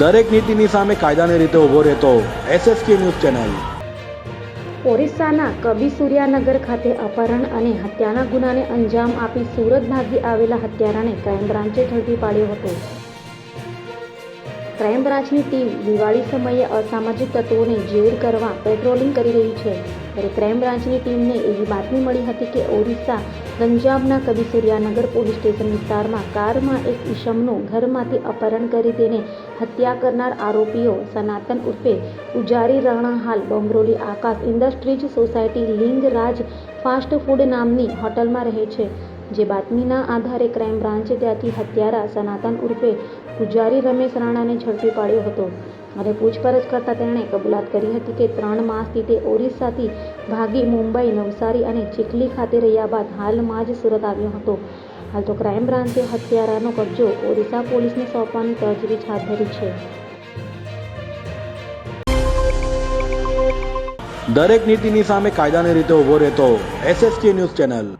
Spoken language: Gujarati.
દરેક નીતિની સામે કાયદાની રીતે ઊભો રહેતો એસએસકે ન્યૂઝ ચેનલ. ઓરિસ્સાના કબી સૂર્યાનગર ખાતે અપહરણ અને હત્યાના ગુનાને અંજામ આપી સુરત ભાગી આવેલા હત્યારાને ક્રાઇમ બ્રાન્ચે ઝડપી પાડ્યો હતો. ક્રાઇમ બ્રાન્ચની ટીમ દિવાળી સમયે અસામાજિક તત્વોને જેર કરવા પેટ્રોલિંગ કરી રહી છે. ત્યારે ક્રાઇમ બ્રાન્ચની ટીમને એવી બાતમી મળી હતી કે ઓરિસ્સા પંજાબના કબીસુરિયાનગર પોલીસ સ્ટેશન વિસ્તારમાં કારમાં એક ઈશમનું ઘરમાંથી અપહરણ કરી તેને હત્યા કરનાર આરોપીઓ સનાતન ઉર્ફે ઉજારી રાણા હાલ Dongroli Aakash industries society Lingraj fast food નામની હોટલમાં રહે છે. જે બાતમીના આધારે ક્રાઇમ બ્રાન્ચે ત્યાંથી હત્યારા સનાતન ઉર્ફે પૂજારી રમેશ રાણાને ઝડપી પાડ્યો હતો અને પૂછપરછ કરતાં તેણે કબૂલાત કરી હતી કે ત્રણ માસથી તે ઓરિસ્સાથી ભાગી મુંબઈ, નવસારી અને ચીખલી ખાતે રહ્યા બાદ હાલમાં જ સુરત આવ્યો હતો. હાલ તો ક્રાઇમ બ્રાન્ચે હત્યારાનો કબજો ઓરિસ્સા પોલીસને સોંપવાની તજવીજ હાથ ધરી છે. દરેક નીતિની સામે કાયદાની રીતે ઊભો રહેતો એસએસકે ન્યૂઝ ચેનલ.